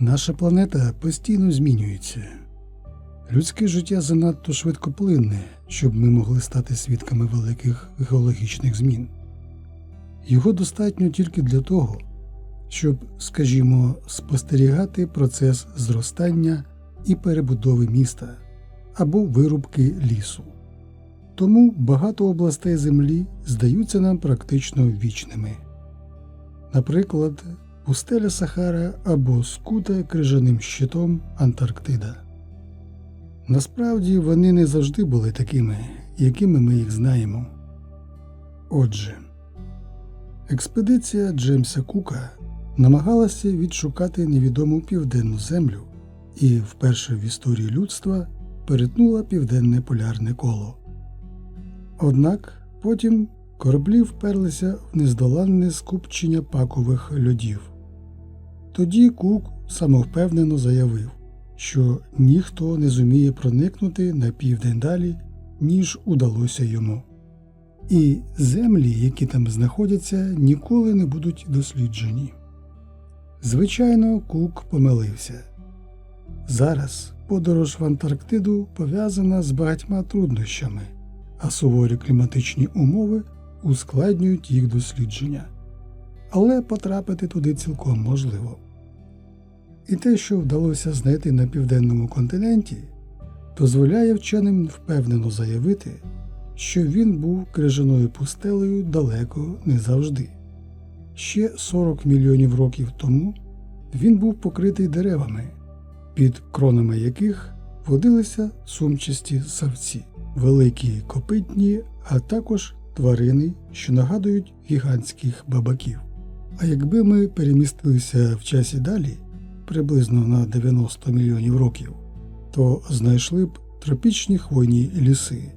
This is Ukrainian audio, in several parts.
Наша планета постійно змінюється. Людське життя занадто швидкоплинне, щоб ми могли стати свідками великих геологічних змін. Його достатньо тільки для того, щоб, скажімо, спостерігати процес зростання і перебудови міста або вирубки лісу. Тому багато областей Землі здаються нам практично вічними. Наприклад, пустеля Сахара або скута крижаним щитом Антарктида. Насправді вони не завжди були такими, якими ми їх знаємо. Отже, експедиція Джеймса Кука намагалася відшукати невідому південну землю і вперше в історії людства перетнула південне полярне коло. Однак потім кораблі вперлися в нездоланне скупчення пакових льодів. Тоді Кук самовпевнено заявив, що ніхто не зуміє проникнути на південь далі, ніж удалося йому. І землі, які там знаходяться, ніколи не будуть досліджені. Звичайно, Кук помилився. Зараз подорож в Антарктиду пов'язана з багатьма труднощами, а суворі кліматичні умови ускладнюють їх дослідження. Але потрапити туди цілком можливо. І те, що вдалося знайти на південному континенті, дозволяє вченим впевнено заявити, що він був крижаною пустелею далеко не завжди. Ще 40 мільйонів років тому він був покритий деревами, під кронами яких водилися сумчасті савці, великі копитні, а також тварини, що нагадують гігантських бабаків. А якби ми перемістилися в часі далі, приблизно на 90 мільйонів років, то знайшли б тропічні хвойні ліси,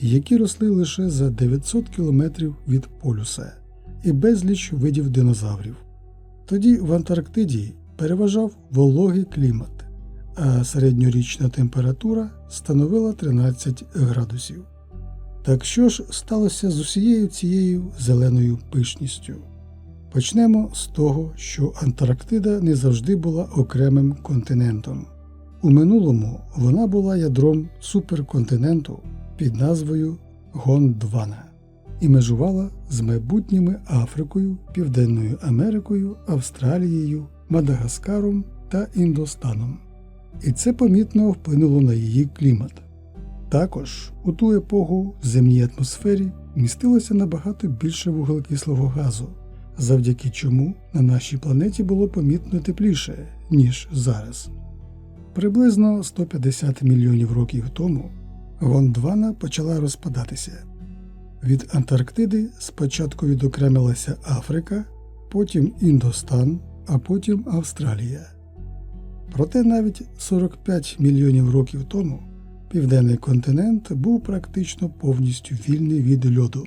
які росли лише за 900 кілометрів від полюса, і безліч видів динозаврів. Тоді в Антарктиді переважав вологий клімат, а середньорічна температура становила 13 градусів. Так що ж сталося з усією цією зеленою пишністю? Почнемо з того, що Антарктида не завжди була окремим континентом. У минулому вона була ядром суперконтиненту під назвою Гондвана і межувала з майбутніми Африкою, Південною Америкою, Австралією, Мадагаскаром та Індостаном. І це помітно вплинуло на її клімат. Також у ту епоху в земній атмосфері містилося набагато більше вуглекислого газу, завдяки чому на нашій планеті було помітно тепліше, ніж зараз. Приблизно 150 мільйонів років тому Гондвана почала розпадатися. Від Антарктиди спочатку відокремилася Африка, потім Індостан, а потім Австралія. Проте навіть 45 мільйонів років тому південний континент був практично повністю вільний від льоду.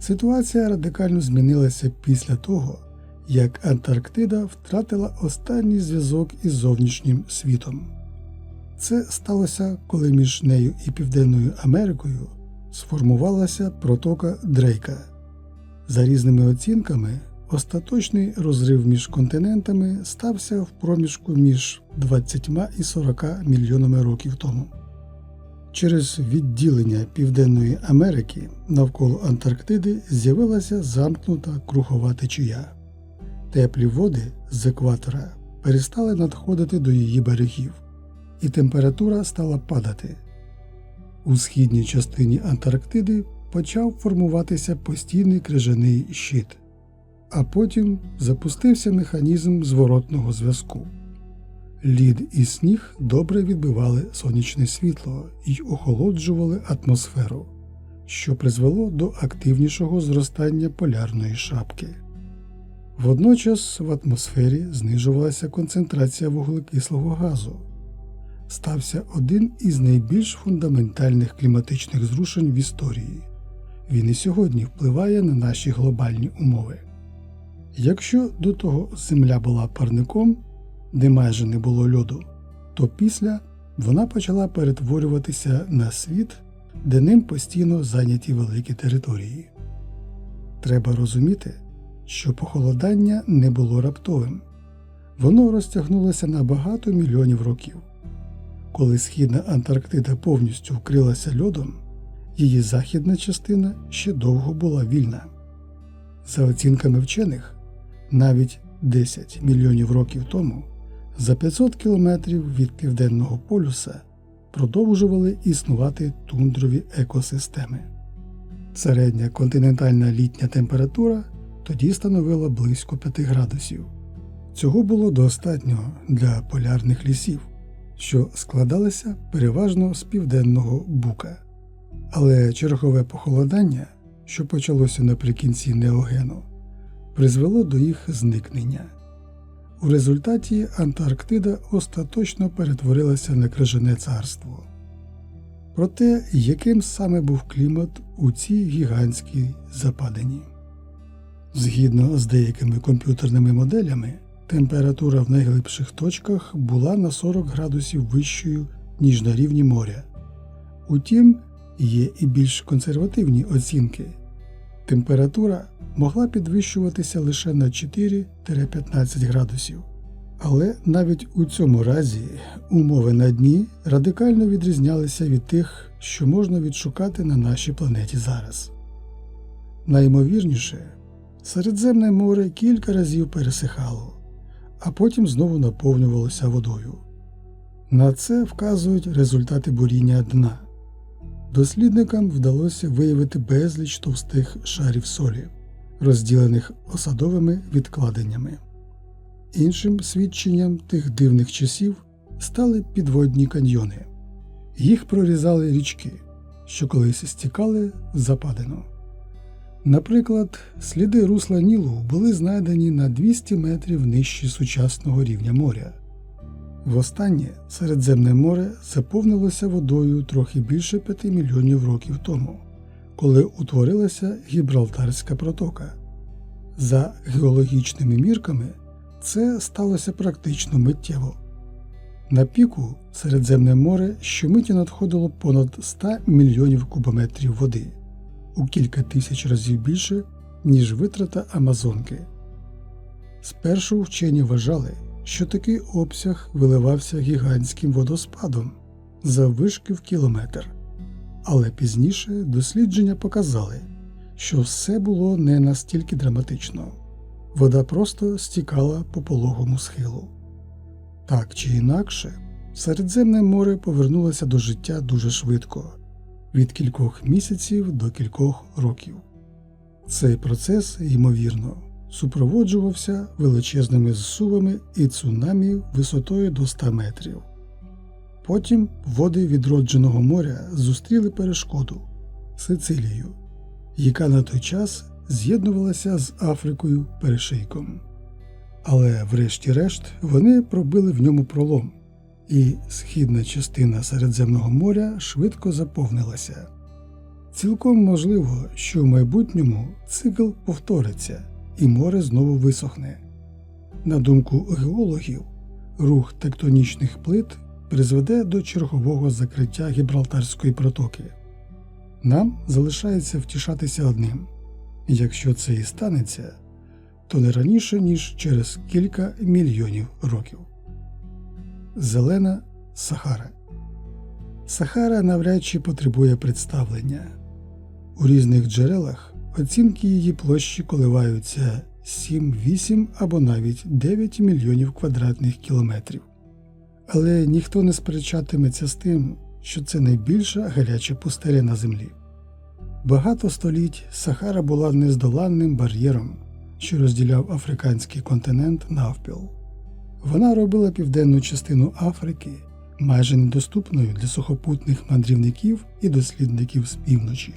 Ситуація радикально змінилася після того, як Антарктида втратила останній зв'язок із зовнішнім світом. Це сталося, коли між нею і Південною Америкою сформувалася протока Дрейка. За різними оцінками, остаточний розрив між континентами стався в проміжку між 20 і 40 мільйонами років тому. Через відділення Південної Америки навколо Антарктиди з'явилася замкнута кругова течія. Теплі води з екватора перестали надходити до її берегів, і температура стала падати. У східній частині Антарктиди почав формуватися постійний крижаний щит, а потім запустився механізм зворотного зв'язку. Лід і сніг добре відбивали сонячне світло і охолоджували атмосферу, що призвело до активнішого зростання полярної шапки. Водночас в атмосфері знижувалася концентрація вуглекислого газу. Стався один із найбільш фундаментальних кліматичних зрушень в історії. Він і сьогодні впливає на наші глобальні умови. Якщо до того Земля була парником, де майже не було льоду, то після вона почала перетворюватися на світ, де ним постійно зайняті великі території. Треба розуміти, що похолодання не було раптовим. Воно розтягнулося на багато мільйонів років. Коли східна Антарктида повністю вкрилася льодом, її західна частина ще довго була вільна. За оцінками вчених, навіть 10 мільйонів років тому за 500 кілометрів від південного полюса продовжували існувати тундрові екосистеми. Середня континентальна літня температура тоді становила близько 5 градусів. Цього було достатньо для полярних лісів, що складалися переважно з південного бука. Але чергове похолодання, що почалося наприкінці неогену, призвело до їх зникнення. У результаті Антарктида остаточно перетворилася на крижане царство. Про те, яким саме був клімат у цій гігантській западині. Згідно з деякими комп'ютерними моделями, температура в найглибших точках була на 40 градусів вищою, ніж на рівні моря. Утім, є і більш консервативні оцінки. Температура могла підвищуватися лише на 4-15 градусів. Але навіть у цьому разі умови на дні радикально відрізнялися від тих, що можна відшукати на нашій планеті зараз. Наймовірніше, Середземне море кілька разів пересихало, а потім знову наповнювалося водою. На це вказують результати буріння дна. Дослідникам вдалося виявити безліч товстих шарів солі, розділених осадовими відкладеннями. Іншим свідченням тих дивних часів стали підводні каньйони. Їх прорізали річки, що колись стікали в западину. Наприклад, сліди русла Нілу були знайдені на 200 метрів нижче сучасного рівня моря. Востаннє Середземне море заповнилося водою трохи більше 5 мільйонів років тому, коли утворилася Гібралтарська протока. За геологічними мірками, це сталося практично миттєво. На піку Середземне море щомиті надходило понад 100 мільйонів кубометрів води у кілька тисяч разів більше, ніж витрата Амазонки. Спершу вчені вважали, що такий обсяг виливався гігантським водоспадом заввишки в кілометр, але пізніше дослідження показали, що все було не настільки драматично вода просто стікала по пологому схилу. Так чи інакше, Середземне море повернулося до життя дуже швидко від кількох місяців до кількох років. Цей процес, ймовірно, супроводжувався величезними зсувами і цунамі висотою до 100 метрів. Потім води відродженого моря зустріли перешкоду Сицилію, яка на той час з'єднувалася з Африкою перешийком. Але, врешті-решт, вони пробили в ньому пролом, і східна частина Середземного моря швидко заповнилася. Цілком можливо, що в майбутньому цикл повториться і море знову висохне. На думку геологів, рух тектонічних плит призведе до чергового закриття Гібралтарської протоки. Нам залишається втішатися одним якщо це і станеться, то не раніше, ніж через кілька мільйонів років. Зелена Сахара Сахара навряд чи потребує представлення. У різних джерелах оцінки її площі коливаються 7, 8 або навіть 9 мільйонів квадратних кілометрів. Але ніхто не сперечатиметься з тим, що це найбільша гаряча пустеля на землі. Багато століть Сахара була нездоланним бар'єром, що розділяв африканський континент навпіл. Вона робила південну частину Африки майже недоступною для сухопутних мандрівників і дослідників з півночі.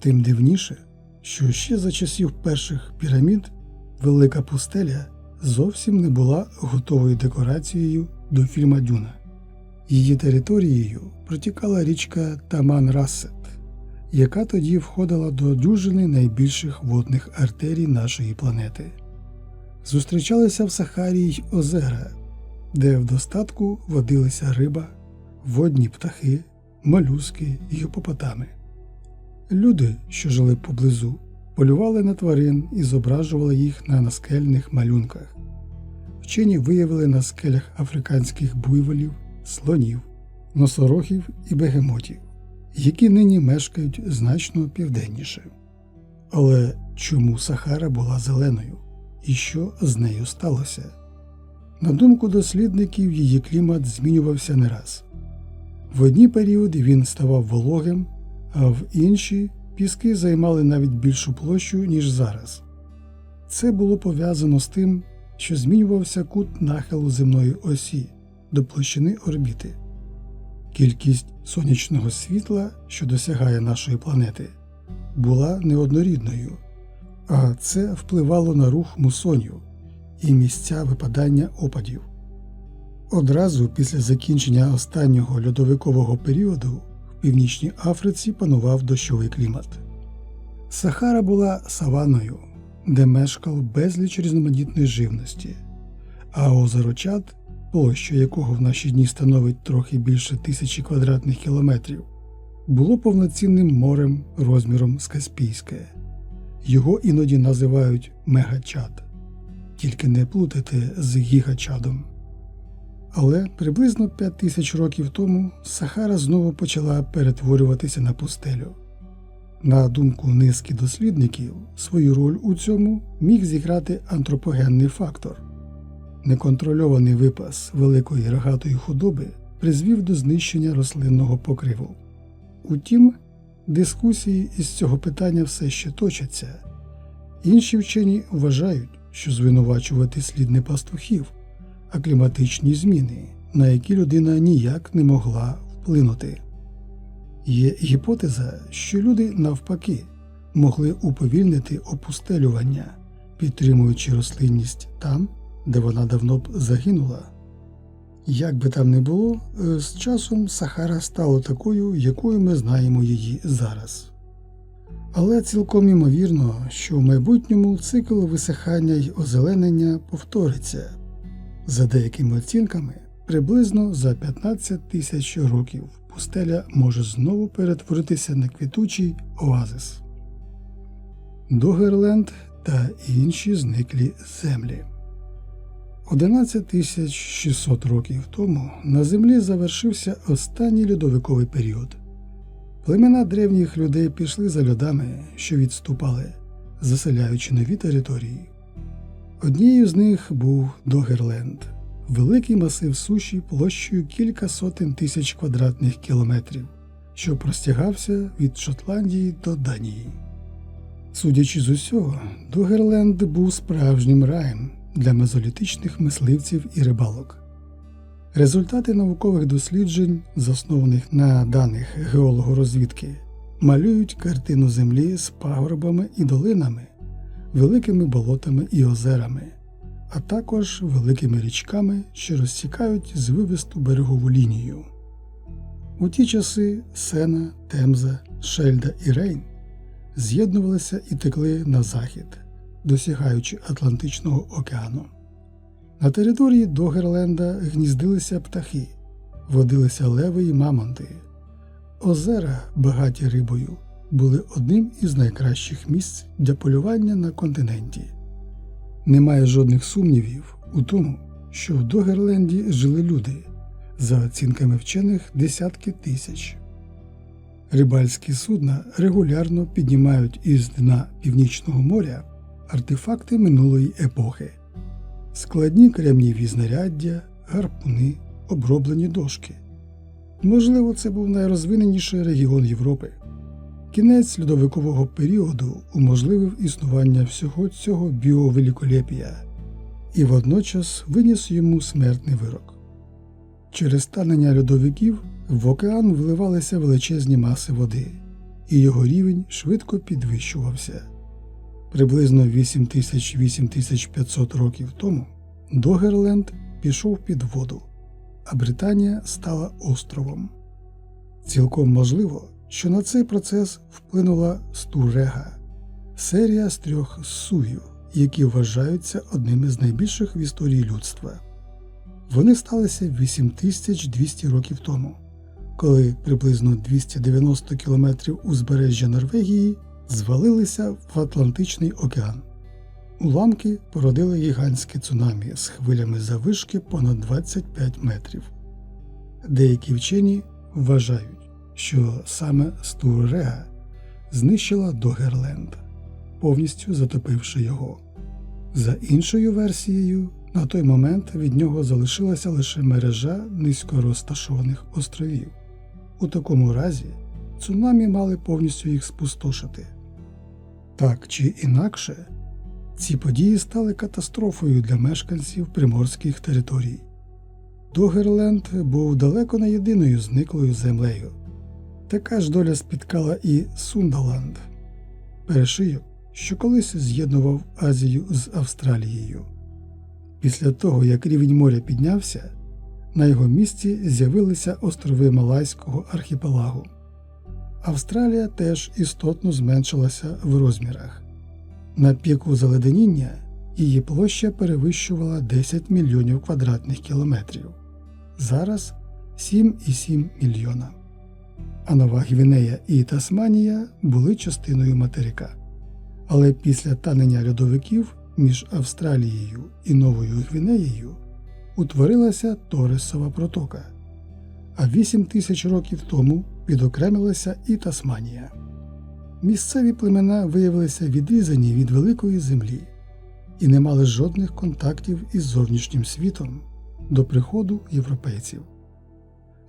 Тим дивніше, що ще за часів перших пірамід Велика пустеля зовсім не була готовою декорацією до фільма Дюна. Її територією протікала річка Таман Рассет, яка тоді входила до дюжини найбільших водних артерій нашої планети. Зустрічалися в Сахарі й озера, де в достатку водилися риба, водні птахи, молюски й гіпопотами. Люди, що жили поблизу, полювали на тварин і зображували їх на наскельних малюнках. Вчені виявили на скелях африканських буйволів, слонів, носорогів і бегемотів, які нині мешкають значно південніше. Але чому Сахара була зеленою і що з нею сталося? На думку дослідників, її клімат змінювався не раз. В одні періоди він ставав вологим, а в інші піски займали навіть більшу площу, ніж зараз. Це було пов'язано з тим, що змінювався кут нахилу земної осі до площини орбіти. Кількість сонячного світла, що досягає нашої планети, була неоднорідною, а це впливало на рух мусонів і місця випадання опадів. Одразу після закінчення останнього льодовикового періоду в північній Африці панував дощовий клімат. Сахара була саваною, де мешкав безліч різноманітної живності, а озеро Чад, площа якого в наші дні становить трохи більше тисячі квадратних кілометрів, було повноцінним морем розміром з Каспійське. Його іноді називають Мегачад, тільки не плутати з Гігачадом. Але приблизно 5 тисяч років тому Сахара знову почала перетворюватися на пустелю. На думку низки дослідників, свою роль у цьому міг зіграти антропогенний фактор. Неконтрольований випас великої рогатої худоби призвів до знищення рослинного покриву. Утім, дискусії із цього питання все ще точаться. Інші вчені вважають, що звинувачувати слід не пастухів, а кліматичні зміни, на які людина ніяк не могла вплинути. Є гіпотеза, що люди, навпаки, могли уповільнити опустелювання, підтримуючи рослинність там, де вона давно б загинула. Як би там не було, е, з часом Сахара стала такою, якою ми знаємо її зараз. Але цілком імовірно, що в майбутньому цикл висихання й озеленення повториться. За деякими оцінками, приблизно за 15 тисяч років пустеля може знову перетворитися на квітучий оазис. Догерленд та інші зниклі землі. 11 600 років тому на землі завершився останній льодовиковий період. Племена древніх людей пішли за льодами, що відступали, заселяючи нові території. Однією з них був Догерленд, великий масив суші площею кілька сотень тисяч квадратних кілометрів, що простягався від Шотландії до Данії. Судячи з усього, Догерленд був справжнім раєм для мезолітичних мисливців і рибалок. Результати наукових досліджень, заснованих на даних геологорозвідки, малюють картину Землі з пагорбами і долинами, великими болотами і озерами, а також великими річками, що розсікають звивисту берегову лінію. У ті часи Сена, Темза, Шельда і Рейн з'єднувалися і текли на захід, досягаючи Атлантичного океану. На території Догерленда гніздилися птахи, водилися леви і мамонти. Озера, багаті рибою, були одним із найкращих місць для полювання на континенті. Немає жодних сумнівів у тому, що в Догерленді жили люди, за оцінками вчених десятки тисяч. Рибальські судна регулярно піднімають із дна Північного моря артефакти минулої епохи складні кремнієві знаряддя, гарпуни, оброблені дошки. Можливо, це був найрозвиненіший регіон Європи. Кінець льодовикового періоду уможливив існування всього цього біовеликолепія і водночас виніс йому смертний вирок. Через танення льодовиків в океан вливалися величезні маси води, і його рівень швидко підвищувався. Приблизно 8000-8500 років тому Догерленд пішов під воду, а Британія стала островом. Цілком можливо, що на цей процес вплинула Стурега, серія з трьох сувів, які вважаються одними з найбільших в історії людства. Вони сталися 8200 років тому, коли приблизно 290 кілометрів узбережжя Норвегії звалилися в Атлантичний океан. Уламки породили гігантське цунамі з хвилями завишки понад 25 метрів. Деякі вчені вважають, що саме Стурега знищила Догерленд, повністю затопивши його. За іншою версією, на той момент від нього залишилася лише мережа низько розташованих островів. У такому разі цунамі мали повністю їх спустошити. Так чи інакше, ці події стали катастрофою для мешканців приморських територій. Догерленд був далеко не єдиною зниклою землею. Така ж доля спіткала і Сундаланд, перешийок, що колись з'єднував Азію з Австралією. Після того, як рівень моря піднявся, на його місці з'явилися острови Малайського архіпелагу. Австралія теж істотно зменшилася в розмірах. На піку заледеніння її площа перевищувала 10 мільйонів квадратних кілометрів, зараз 7,7 мільйона. А Нова Гвінея і Тасманія були частиною материка. Але після танення льодовиків між Австралією і Новою Гвінеєю утворилася Торесова протока, а 8 тисяч років тому відокремилася і Тасманія. Місцеві племена виявилися відрізані від великої землі і не мали жодних контактів із зовнішнім світом до приходу європейців.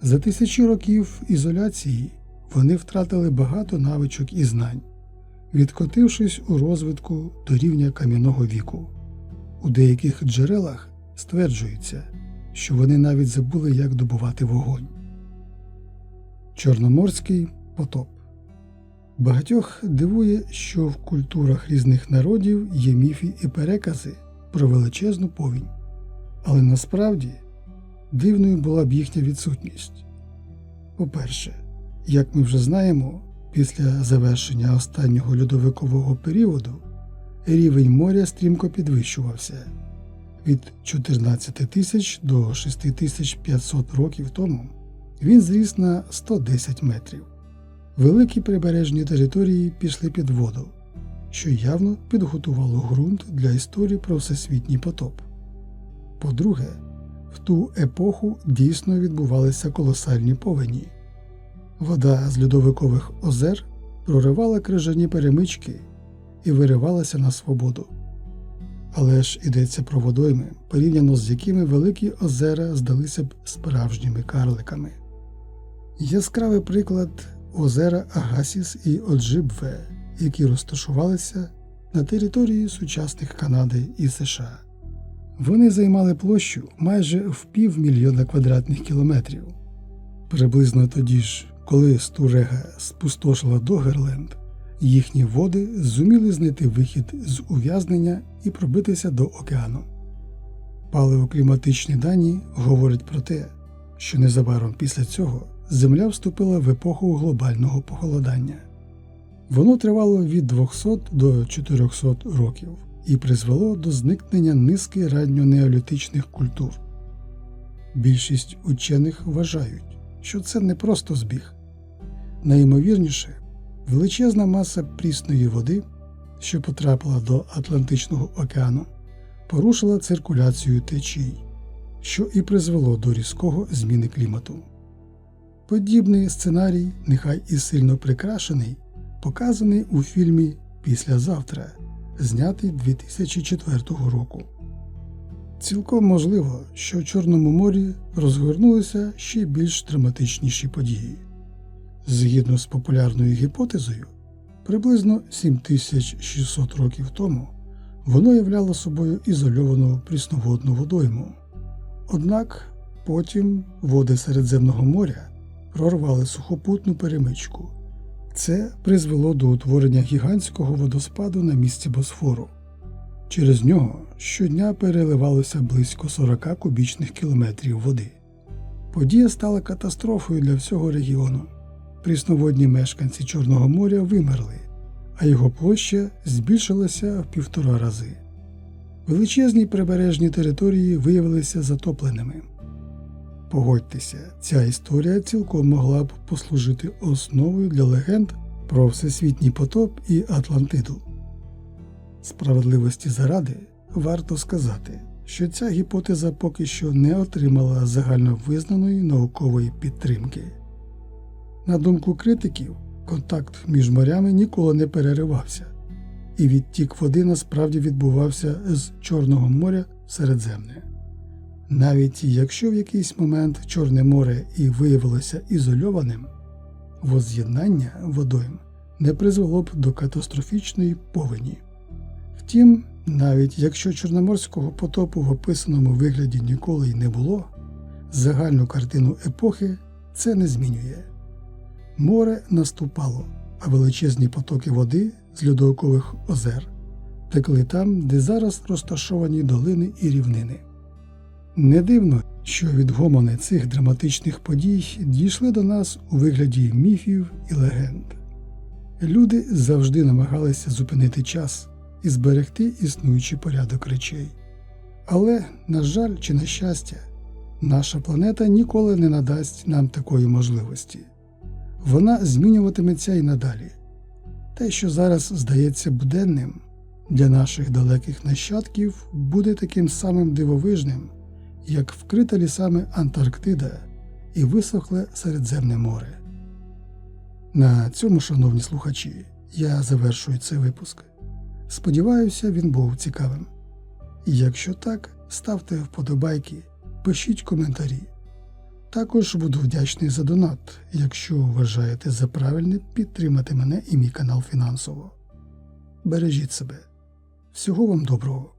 За тисячі років ізоляції вони втратили багато навичок і знань, відкотившись у розвитку до рівня кам'яного віку. У деяких джерелах стверджується, що вони навіть забули, як добувати вогонь. Чорноморський потоп Багатьох дивує, що в культурах різних народів є міфи і перекази про величезну повінь, але насправді дивною була б їхня відсутність. По-перше, як ми вже знаємо, після завершення останнього льодовикового періоду рівень моря стрімко підвищувався від 14 тисяч до 6500 років тому він зріс на 110 метрів. Великі прибережні території пішли під воду, що явно підготувало ґрунт для історії про всесвітній потоп. По-друге, в ту епоху дійсно відбувалися колосальні повені. Вода з льодовикових озер проривала крижані перемички і виривалася на свободу. Але ж йдеться про водойми, порівняно з якими великі озера здалися б справжніми карликами. Яскравий приклад озера Агасіс і Оджибве, які розташувалися на території сучасних Канади і США. Вони займали площу майже в півмільйона квадратних кілометрів. Приблизно тоді ж, коли Стурега спустошила Догерленд, їхні води зуміли знайти вихід з ув'язнення і пробитися до океану. Палеокліматичні дані говорять про те, що незабаром після цього Земля вступила в епоху глобального похолодання. Воно тривало від 200 до 400 років і призвело до зникнення низки ранньонеолітичних культур. Більшість учених вважають, що це не просто збіг. Найімовірніше, величезна маса прісної води, що потрапила до Атлантичного океану, порушила циркуляцію течій, що і призвело до різкого зміни клімату. Подібний сценарій, нехай і сильно прикрашений, показаний у фільмі Післязавтра, знятий 2004 року. Цілком можливо, що в Чорному морі розгорнулися ще більш драматичніші події. Згідно з популярною гіпотезою, приблизно 7600 років тому воно являло собою ізольовану прісноводну водойму. Однак потім води Середземного моря прорвали сухопутну перемичку. Це призвело до утворення гігантського водоспаду на місці Босфору. Через нього щодня переливалося близько 40 кубічних кілометрів води. Подія стала катастрофою для всього регіону. Прісноводні мешканці Чорного моря вимерли, а його площа збільшилася в півтора рази. Величезні прибережні території виявилися затопленими. Погодьтеся, ця історія цілком могла б послужити основою для легенд про всесвітній потоп і Атлантиду. Справедливості заради варто сказати, що ця гіпотеза поки що не отримала загальновизнаної наукової підтримки. На думку критиків, контакт між морями ніколи не переривався, і відтік води насправді відбувався з Чорного моря в Середземне. Навіть якщо в якийсь момент Чорне море і виявилося ізольованим, воз'єднання водойм не призвело б до катастрофічної повені. Втім, навіть якщо Чорноморського потопу в описаному вигляді ніколи й не було, загальну картину епохи це не змінює. Море наступало, а величезні потоки води з льодовикових озер текли там, де зараз розташовані долини і рівнини. Не дивно, що відгомони цих драматичних подій дійшли до нас у вигляді міфів і легенд. Люди завжди намагалися зупинити час і зберегти існуючий порядок речей. Але, на жаль чи на щастя, наша планета ніколи не надасть нам такої можливості. Вона змінюватиметься і надалі. Те, що зараз здається буденним, для наших далеких нащадків буде таким самим дивовижним, як вкрита лісами Антарктида і висохле Середземне море. На цьому, шановні слухачі, я завершую цей випуск. Сподіваюся, він був цікавим. Якщо так, ставте вподобайки, пишіть коментарі. Також буду вдячний за донат, якщо вважаєте за правильне підтримати мене і мій канал фінансово. Бережіть себе. Всього вам доброго!